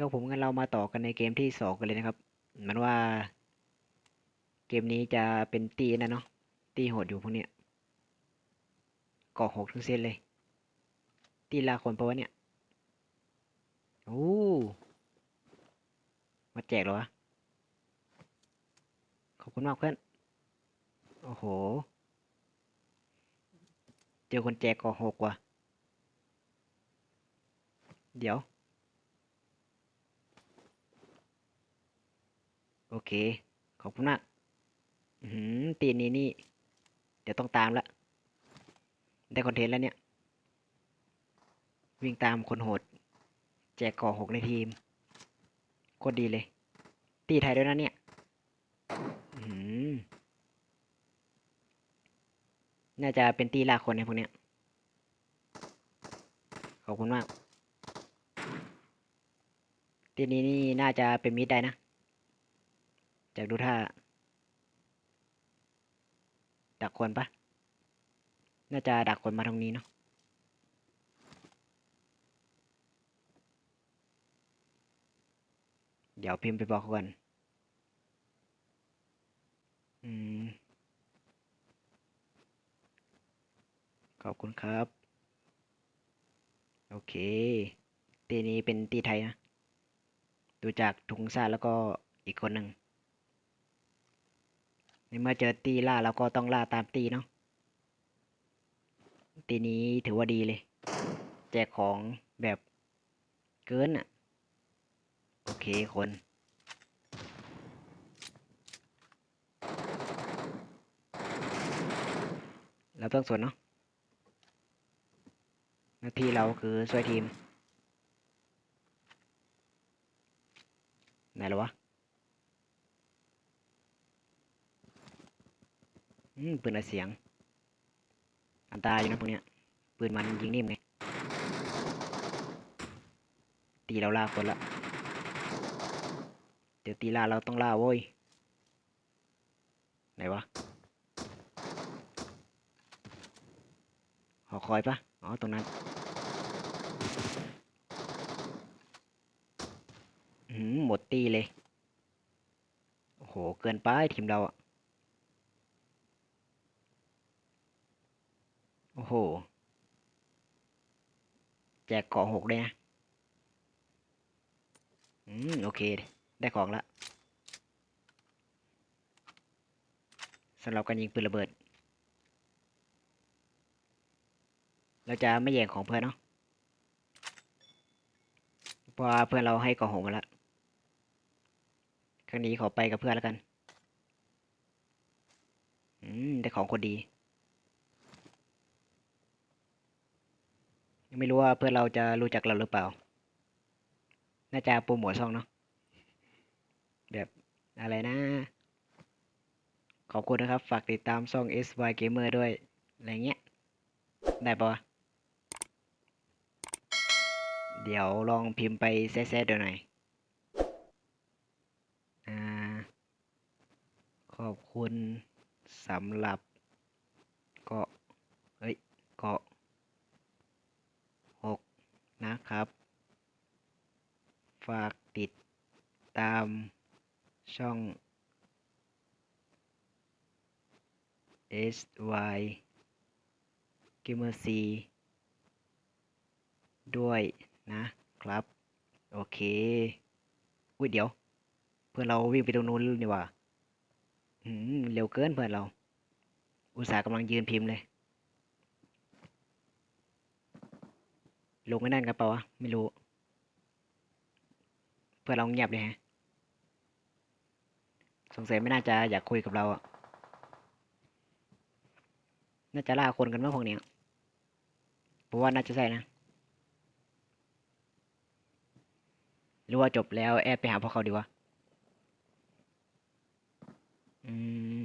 ครับผมงั้นเรามาต่อกันในเกมที่สองกันเลยนะครับ มันว่า เกมนี้จะเป็นตีนะเนาะตีโหดอยู่พวกเนี้ยกาะหกทั้งเส้นเลย ตีลาคนเพราะว่าเนี่ยโอ้มาแจกเหรอวะขอบคุณมากเพื่อนโอ้โห เจอคนแจกกาะหกว่ะเดี๋ยว อเค ขอบคุณมากหือตีนี้นี่ เดี๋ยวต้องตามละ ได้คอนเทนต์แล้วเนี่ย วิ่งตามคนโหด แจกก่อหกในทีมโคตรดีเลย ตีไทยด้วยนะเนี่ยหือน่าจะเป็นตีลากคนในพวกเนี้ย ขอบคุณมาก ตีนี้นี่น่าจะเป็นมิดได้นะ จากดูท่าดักคนปะน่าจะดักคนมาตรงนี้เนาะเดี๋ยวพิมพ์ไปบอกเขาก่อนอืมขอบคุณครับ โอเค ตีนี้เป็นตีไทยนะ ดูจากทุงซาแล้วก็อีกคนหนึ่ง เมื่อเจอตีล่าเราก็ต้องล่าตามตีเนาะตีนี้ถือว่าดีเลย แจกของแบบเกินอะ โอเคคนเราต้องสวนเนาะหน้าที่เราคือช่วยทีม ไหนแล้ววะ อืมปืนอะไรเสียง อันตรายอยู่นะพวกเนี้ย ปืนมันยิงนิ่มไง ตีเราล่าคนละ เดี๋ยวตีล่าเราต้องล่าโว้ย ไหนวะ หอคอยปะอ๋อ ตรงนั้นอืมหมดตีเลย โอ้โห เกินไปทีมเราอะ โอ้โห แจกเกาะหกเลยนะ อืม โอเค ได้ของละสำหรับการยิงปืนระเบิด เราจะไม่แย่งของเพื่อนเนาะเพราะเพื่อนเราให้เกาะหกมาแล้วครั้งนี้ขอไปกับเพื่อนแล้วกัน อืม ได้ของคนดี ยัง ไม่รู้ว่าเพื่อนเราจะรู้จักเราหรือเปล่า น่าจะโปรโมทช่องเนาะ แบบอะไรนะ ขอบคุณนะครับ ฝากติดตามช่อง SY Gamer ด้วย อะไรเงี้ย ได้ปะเดี๋ยวลองพิมพ์ไปแซ่ๆดูหน่อยอขอบคุณสำหรับ เกาะ เฮ้ย เกาะ นะครับ ฝากติดตามช่อง SY Gamer C ด้วยนะครับ โอเค อุ้ยเดี๋ยว เพื่อนเราวิ่งไปตรงนู้นนี่ว่าเร็วเกินเพื่อนเรา อุตส่าห์กำลังยืนพิมพ์เลย ลงไม่นั่นกันเปล่าวะ ไม่รู้ เพื่อเราเงียบเลยฮะ สงสัยไม่น่าจะอยากคุยกับเราอะน่าจะล่าคนกันมั้งพวกเนี้ยเพราะว่าน่าจะใช่นะ หรือว่าจบแล้วแอบไปหาพวกเขาดีวะ อืม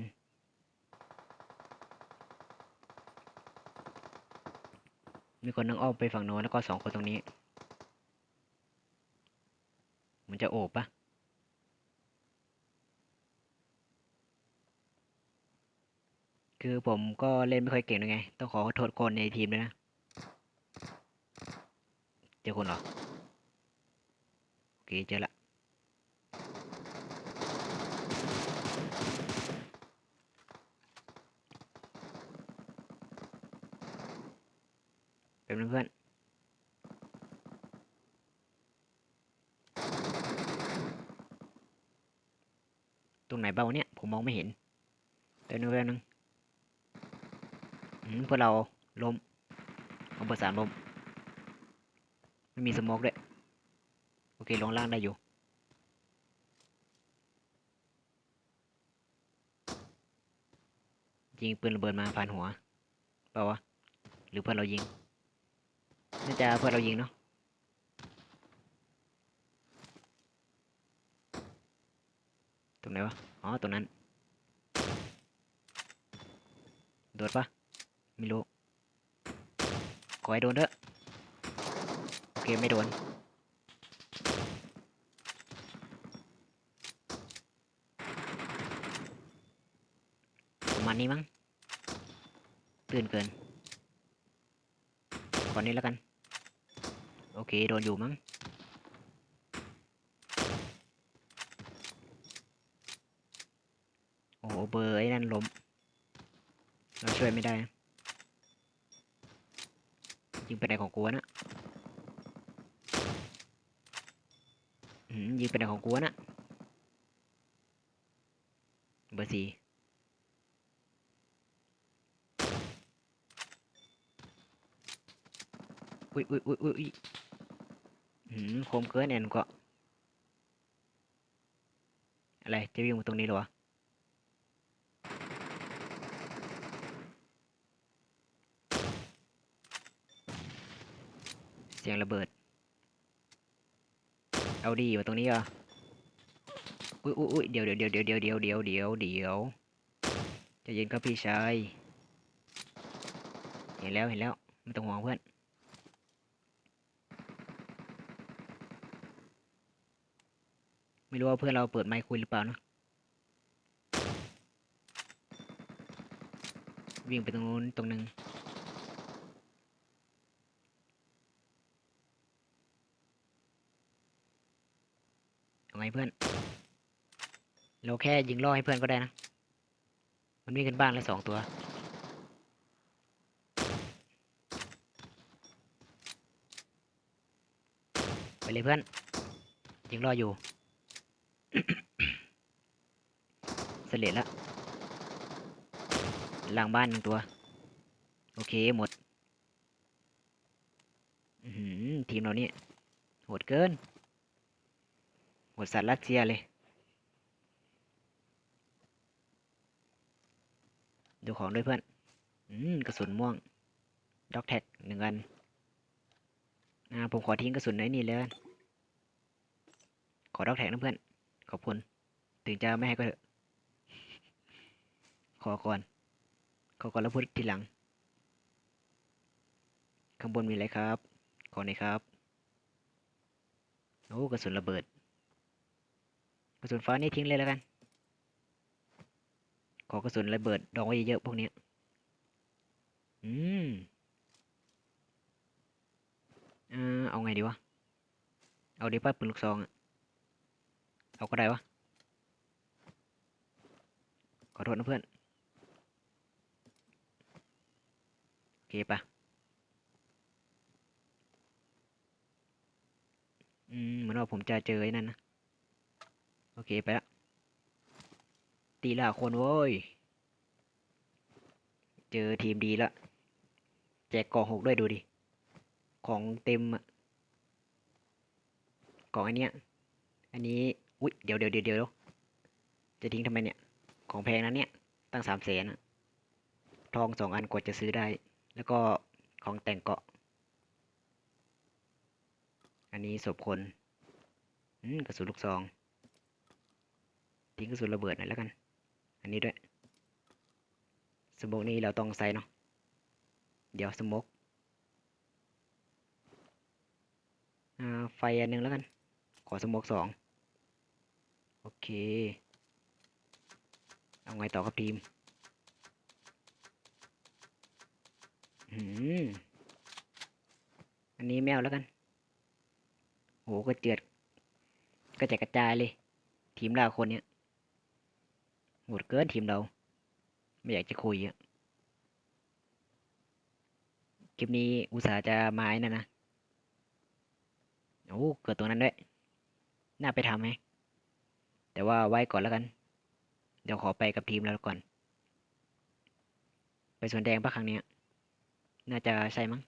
มีคนนั่งอ้อมไปฝั่งโน้นแล้วก็สองคนตรงนี้ มันจะโอบปะคือผมก็เล่นไม่ค่อยเก่งด้วยไง ต้องขอโทษคนในทีมด้วยนะ เจอคนเหรอ โอเคเจอละเป็นงเพื่อน ตรงไหน เบาเนี่ยผมมองไม่เห็นเดี๋ยวนึงเดี๋ยวนึงอืมพวกเราล้มของเบอร์สามล้มไม่มีสโมกด้วย โอเค ลงล่างได้อยู่ ยิงปืนระเบิดมาผ่านหัวเปล่าวะ หรือเพื่อนเรายิง น่าจะเพื่อนเรายิงเนาะตรงไหนวะ อ๋อตรงนั้น โดดปะไม่รู้ ขอให้โดนเถอะโอเคไม่โดน ประมาณนี้มั้ง ตื่นเกินก่อนนี้แล้วกัน โอเค โดนอยู่มั้ง โอ้โห เบอร์ไอ้นั่นล้ม เราช่วยไม่ได้ ยิงไปไหนของกูวนะอืมยิงไปไหนของกูวะนะเบอร์สี่อุ้ยอุ้ยอุ้ยอุ้ยอืมโคมเกินแอนก็อะไรจะวิ่งมาตรงนี้หรอ เสียงระเบิด เอาดีมาตรงนี้เหรออุ้ยอุ้ยอุ้ยเดี๋ยวเดี๋ยวเดี๋ยวเดี๋ยวเดี๋ยวเดี๋ยวเดี๋ยวเดี๋ยวจะเย็นครับพี่ชาย เห็นแล้วเห็นแล้วไม่ต้องห่วงเพื่อนไม่รู้ว่าเพื่อนเราเปิดไมค์คุยหรือเปล่านะวิ่งไปตรงนู้นตรงหนึ่ง เพื่อน เราแค่ยิงล่อให้เพื่อนก็ได้นะ มันวิ่งขึ้นบ้านเลยสองตัว ไปเลยเพื่อน ยิงล่ออยู่ เสร็จแล้ว หลังบ้านหนึ่งตัว โอเคหมดหือทีมเรานี่โหดเกิน หมดสัตว์รัสเซียเลย ดูของด้วยเพื่อน อืม กระสุนม่วง ด็อกแท็กหนึ่งอันอ่าผมขอทิ้งกระสุนไว้นี่เลย ขอด็อกแท็กนะเพื่อน ขอบคุณ ถึงจะไม่ให้ก็เถอะ ขอก่อน ขอก่อนแล้วพูดทีหลัง ข้างบนมีอะไรครับ ขอหน่อยครับ โอ้ กระสุนระเบิด กระสุนฟ้านี่ทิ้งเลยแล้วกัน ขอกระสุนระเบิดดองไว้เยอะๆพวกนี้อืมเออเอาไงดีวะ เอาดีป่ะปืนลูกซองอะเอาก็ได้วะ ขอโทษนะเพื่อน โอเคปะอืม เหมือนว่าผมจะเจอไอ้นั่นนะ เค ไปละ ตีละคนโว้ย เจอทีมดีละ แจกกล่องหกด้วยดูดิ ของเต็มอะกล่องอันเนี้ย อันนี้ อุ๊ย เดี๋ยวเดี๋ยวเดี๋ยวเดี๋ยวจะทิ้งทำไมเนี่ย ของแพงนะเนี่ย ตั้งสามแสนอะทองสองอันกว่าจะซื้อได้ แล้วก็ของแต่งเกาะ อันนี้ศพคน อืมกระสุนลูกซอง ทิ้งกระสุนระเบิดหน่อยแล้วกัน อันนี้ด้วย สโมกนี่เราต้องใส่เนาะ เดี๋ยวสโมกอ่าไฟอันหนึงแล้วกัน ขอสโมกสอง โอเค เอาไงต่อครับทีมอืมอันนี้แมวแล้วกัน โหก็เจือดกระจายกระจายเลย ทีมเราคนเนี้ย โหดเกินทีมเรา ไม่อยากจะคุยอะคลิปนี้อุตส่าห์จะมาไอ้นั่นนะโอ้เกิดตรงนั้นด้วย น่าไปทำไหมแต่ว่าไว้ก่อนแล้วกัน เดี๋ยวขอไปกับทีมแล้วก่อน ไปสวนแดงปะครั้งนี้น่าจะใช่มั้ง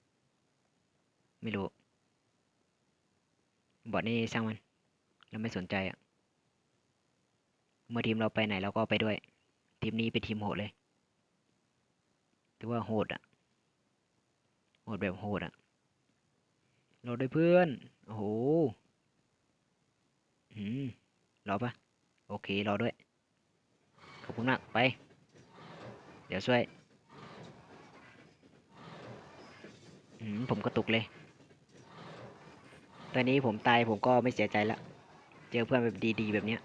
ไม่รู้ บอดนี่ช่างมัน เราไม่สนใจอะ เมื่อทีมเราไปไหนเราก็ไปด้วย ทีมนี้เป็นทีมโหดเลยถือว่าโหดอะโหดแบบโหดอะเราด้วยเพื่อน โอ้โหอืมรอปะโอเครอด้วย ขอบคุณมาก ไป เดี๋ยวช่วยอืมผมกระตุกเลย ตอนนี้ผมตายผมก็ไม่เสียใจละ เจอเพื่อนแบบดีๆแบบเนี้ย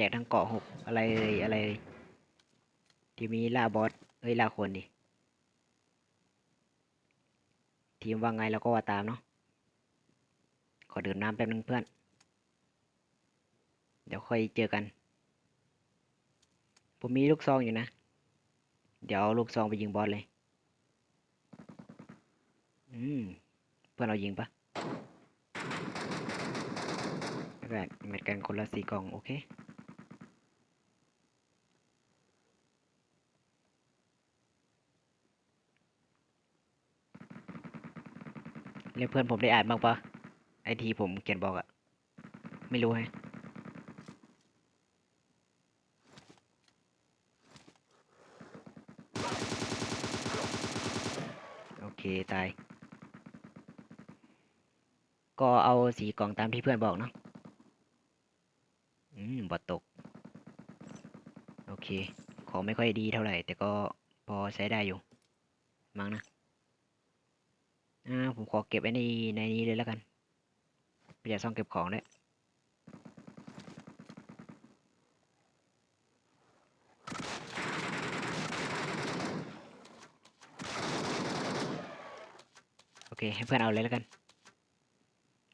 แจกทั้งเกาะหกอะไรเอ่ยอะไรเอ่ยทีมนี้ล่าบอสเอ้ยล่าคนดิทีมว่าไงเราก็ว่าตามเนาะขอดื่มน้ำแป๊บนึงเพื่อน เดี๋ยวค่อยเจอกัน ผมมีลูกซองอยู่นะ เดี๋ยวเอาลูกซองไปยิงบอสเลย อืม เพื่อนเรายิงปะแล้วก็แมทกันคนละสี่กล่อง โอเค แล้วเพื่อนผมได้อ่านบ้างปะไอทีผมเขียนบอกอะไม่รู้ฮะโอเค ตาย ก็เอาสีกล่องตามที่เพื่อนบอกเนาะอืมบอดตก โอเค ของไม่ค่อยดีเท่าไหร่ แต่ก็พอใช้ได้อยู่ มั้งนะ อ่าผมขอเก็บไว้ในในนี้เลยแล้วกันประหยัดซ่องเก็บของด้วยโอเคให้เพื่อนเอาเลยแล้วกัน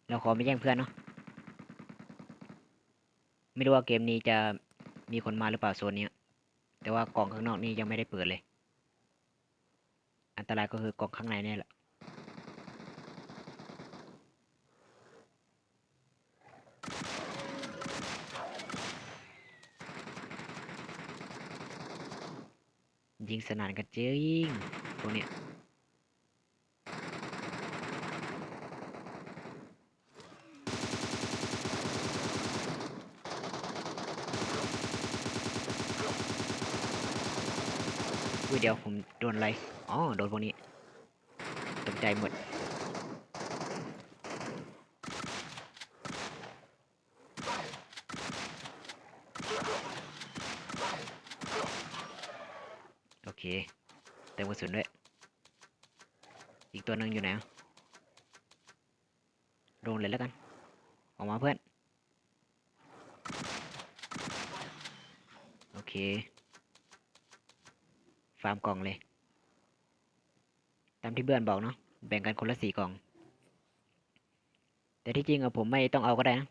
เราขอไม่แย่งเพื่อนเนาะไม่รู้ว่าเกมนี้จะมีคนมาหรือเปล่าโซนนี้แต่ว่ากล่องข้างนอกนี่ยังไม่ได้เปิดเลย อันตรายก็คือกล่องข้างในนี่แหละ ยิงสนานกันเจ๊ยิงพวกเนี้ยอุ้ยเดี๋ยวผมโดนอะไร อ๋อ โดนพวกนี้ตกใจหมด โอเค เติมกระสุนด้วย อีกตัวหนึ่งอยู่ไหนอะโดนเลยแล้วกัน ออกมาเพื่อน โอเค ฟาร์มกล่องเลย ตามที่เบื่อนบอกเนาะ แบ่งกันคนละสี่กล่อง แต่ที่จริงอะผมไม่ต้องเอาก็ได้นะ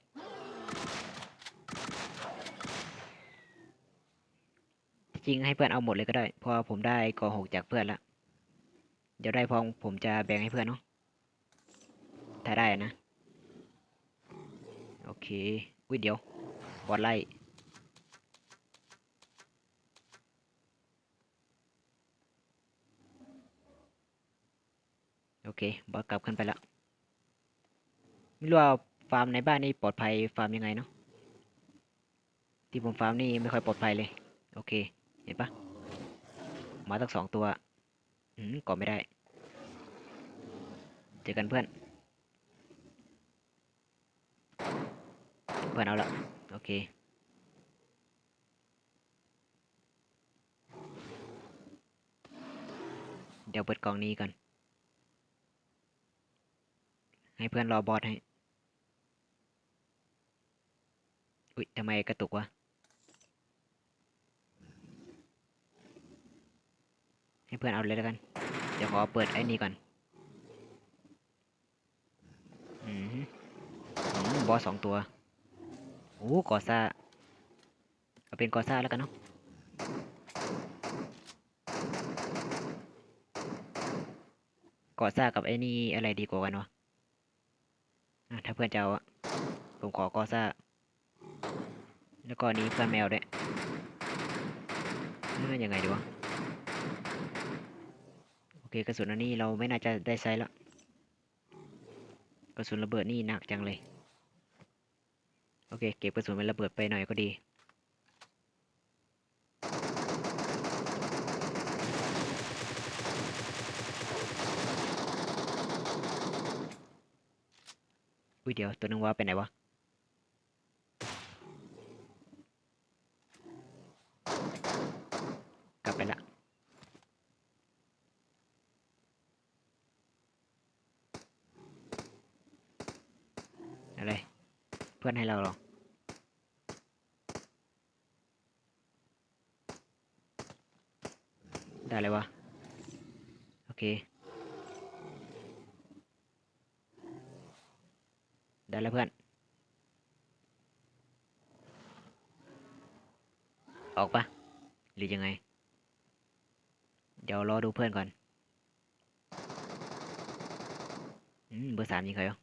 ที่จริงให้เพื่อนเอาหมดเลยก็ได้เพราะผมได้กล่องหกจากเพื่อนและ เดี๋ยวได้พอผมจะแบ่งให้เพื่อนเนาะถ้าได้นะ โอเคอุ้ยเดี๋ยวบอลไล่โอเคบอสกลับขึ้นไปแล้วไม่รู้ว่าฟาร์มในบ้านนี่ปลอดภัยฟาร์มยังไงเนาะที่ผมฟาร์มนี่ไม่ค่อยปลอดภัยเลย โอเค เห็นปะมาตั้งสองตัว อืมก่อไม่ได้ เจอกันเพื่อน เพื่อนเอาละโอเคเดี๋ยวเปิดกล่องนี้ก่อน ให้เพื่อนรอบอสให้ อุ๊ยทำไมกระตุกวะ ให้เพื่อนเอาเลยแล้วกัน เดี๋ยวขอเปิดไอ้นี่ก่อนอืมอืมบอสสองตัวโอ้อ้กอซ่าเอาเป็นกอซ่าแล้วกันเนาะกอซ่ากับไอ้นี่อะไรดีกว่ากันวะถ้าเพื่อนจะเอาผมขอกอซ่า แล้วก็นี้เพื่อนแมวด้วยน่ายังไงดีวะ เคกระสุนอันนี้เราไม่น่าจะได้ใช้แล้วกระสุนระเบิดนี่หนักจังเลย โอเค เก็บกระสุนเป็นระเบิดไปหน่อยก็ดี อุ้ยเดี๋ยวตัวนึงว่าไปไหนวะ กลับไปละ อะไร เพื่อนให้เราหรอกได้เลยวะ โอเค ได้แล้วเพื่อน ออกปะหรือยังไง เดี๋ยวรอดูเพื่อนก่อน อืม เบอร์สามยิงใครวะ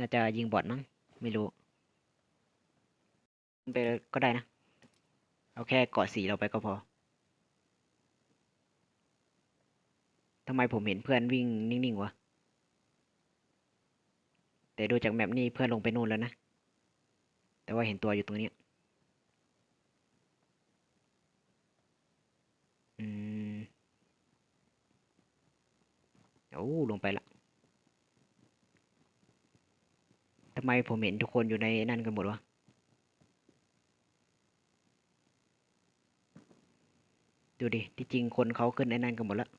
น่าจะยิงบอทมั้ง ไม่รู้ไปก็ได้นะ เอาแค่เกาะสีเราไปก็พอทำไมผมเห็นเพื่อนวิ่งนิ่งๆวะ แต่ดูจากแมปนี่เพื่อนลงไปนู่นแล้วนะ แต่ว่าเห็นตัวอยู่ตรงนี้ อืม โอ้ ลงไปละ ทำไมผมเห็นทุกคนอยู่ในนั่นกันหมดวะดูดิ ที่จริงคนเขาขึ้นในนั่นกันหมดแล้ว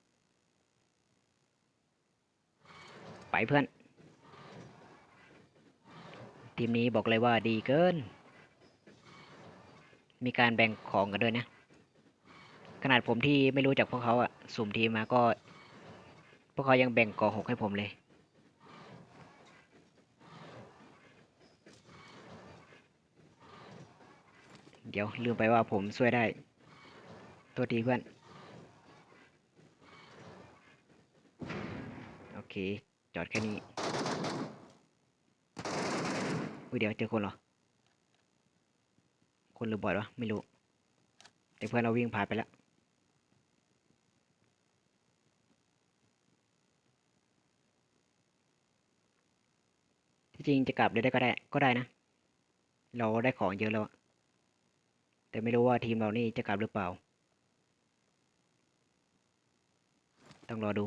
ไปเพื่อน ทีมนี้บอกเลยว่าดีเกิน มีการแบ่งของกันด้วยนะ ขนาดผมที่ไม่รู้จักพวกเขาอะสุ่มทีมมาก็ พวกเขายังแบ่งกอหกให้ผมเลย เดี๋ยวลืมไปว่าผมช่วยได้ตัวทีเพื่อน โอเค จอดแค่นี้อุ้ยเดี๋ยวเจอคนเหรอ คนหรือบอดวะ ไม่รู้ แต่เพื่อนเราวิ่งผ่านไปแล้วที่จริงจะกลับเลยได้ก็ได้ก็ได้นะ เราได้ของเยอะแล้วอะ แต่ไม่รู้ว่าทีมเรานี่จะกลับหรือเปล่า ต้องรอดู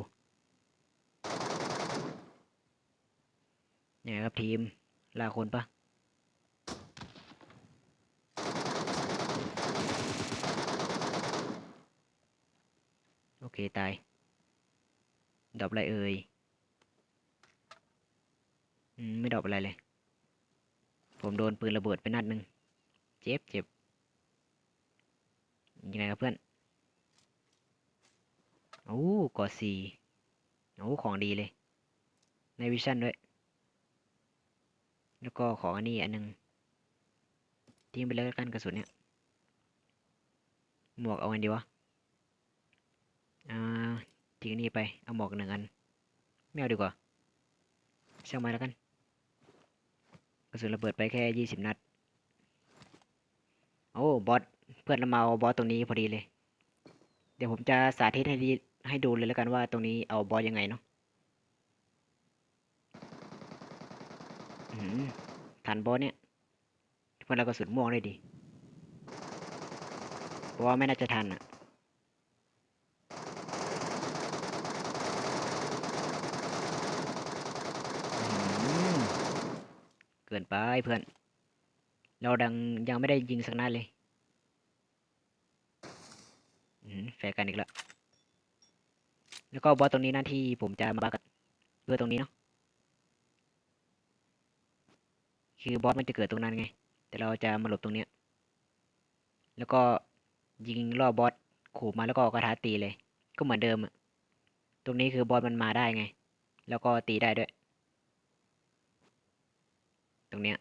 ยังไงครับทีมลาคนปะโอเค ตาย ดอปอะไรเอ่ยอืมไม่ดอปอะไรเลย ผมโดนปืนระเบิดไปนัดหนึ่ง เจ็บเจ็บ ยังไงครับเพื่อนโอ้กอสีโอ้ของดีเลย ในวิชั่นด้วย แล้วก็ของอันนี้อันหนึงทิ้งไปเลยละกันกระสุนเนี่ย หมวกเอาไงดีวะอ่าทิ้งอันนี้ไป เอาหมวกหนึ่งอัน ไม่เอาดีกว่าช่างมาแล้วกัน กระสุนระเบิดไปแค่ยี่สิบนัด โอ้ บอส เพื่อนเรามาเอาบอสตรงนี้พอดีเลย เดี๋ยวผมจะสาธิตให้ดีให้ดูเลยแล้วกันว่าตรงนี้เอาบอสยังไงเนาะอืมทันบอสเนี่ยเพื่อนเรากระสุนม่วงเลยดีเพราะว่าไม่น่าจะทันอะเกินไปเพื่อน เราดังยังไม่ได้ยิงสักนัดเลย อืม แฟร์กันอีกแล้ว แล้วก็บอสตรงนี้หน้าที่ผมจะมาบักกันเพื่อตรงนี้เนาะ คือบอสมันจะเกิดตรงนั้นไง แต่เราจะมาหลบตรงเนี้ย แล้วก็ยิงล่อบอสขู่มาแล้วก็กระทะตีเลย ก็เหมือนเดิมอะตรงนี้คือบอสมันมาได้ไง แล้วก็ตีได้ด้วย ตรงเนี้ย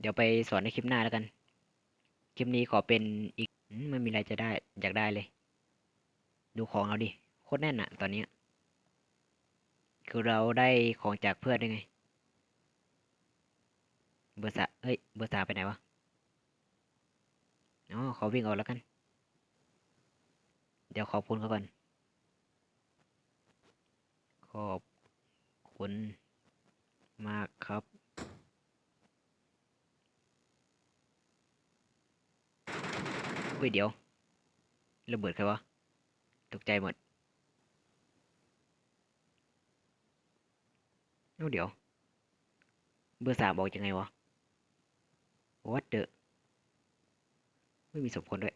เดี๋ยวไปสอนในคลิปหน้าแล้วกัน คลิปนี้ขอเป็นอีก มไม่มีอะไรจะได้ อยากได้เลย ดูของเราดิ โคตรแน่นอะตอนนี้ คือเราได้ของจากเพื่อนได้ไง เบอร์สาเอ้ย เบอร์สาไปไหนวะ อ๋อเขาวิ่งออกแล้วกัน เดี๋ยวขอบคุณเขาก่อน ขอบคุณมากครับ เฮ้ยเดี๋ยวระเบิดใครวะตกใจหมดเอ้เดี๋ยว เบอร์สามบอกยังไงวะ what the ไม่มีสมคนด้วย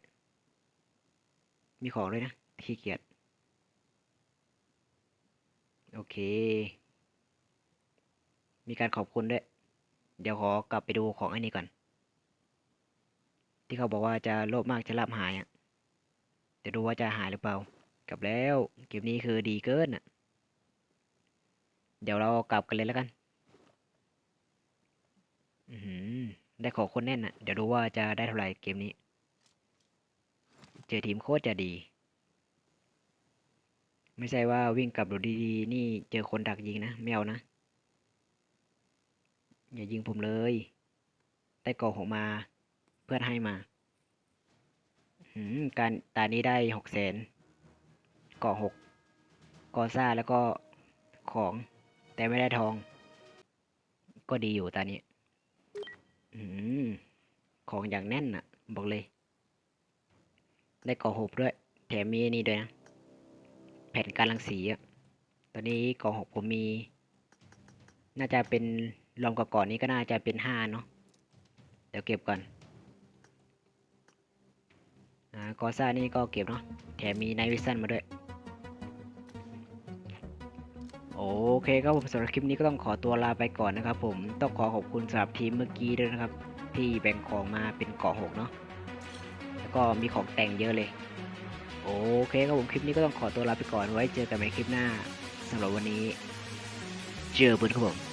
มีของด้วยนะขี้เกียจโอเค มีการขอบคุณด้วย เดี๋ยวขอกลับไปดูของไอ้นี่ก่อน ที่เขาบอกว่าจะโลภมากจะลาบหายอะจะดูว่าจะหายหรือเปล่ากลับแล้วเกมนี้คือดีเกินอะ เดี๋ยวเรากลับกันเลยแล้วกัน อือหือได้ขอคนแน่นอะ เดี๋ยวดูว่าจะได้เท่าไหร่เกมนี้ เจอทีมโคตรจะดี ไม่ใช่ว่าวิ่งกลับดูดีๆ นี่เจอคนดักยิงนะไม่เอานะ อย่ายิงผมเลย ได้กอหกมา พื่อนให้มาหืมการตานี้ได้หกแสนกาะหกก่อซ่าแล้วก็ของแต่ไม่ได้ทอง ก็ดีอยู่ตานี้อืมของอย่างแน่นอะบอกเลย ได้กาะหกด้วย แถมมีนี่ด้วยนะ แผ่นการรังสีอะตอนนี้กาะหกผมมี น่าจะเป็นรวมกับก่อนนี้ก็น่าจะเป็นห้าเนาะเดี๋ยวเก็บก่อน อ่ากอซ่านี่ก็เก็บเนาะแถมมีไนวิสันมาด้วย โอเคครับผมสำหรับคลิปนี้ก็ต้องขอตัวลาไปก่อนนะครับผมต้องขอขอบคุณสำหรับทีมเมื่อกี้ด้วยนะครับ ที่แบ่งของมาเป็นเกาะหกเนาะแล้วก็มีของแต่งเยอะเลย โอเคครับผมคลิปนี้ก็ต้องขอตัวลาไปก่อนไว้เจอกันใหม่คลิปหน้าสำหรับวันนี้ เจอเพื่อนครับผม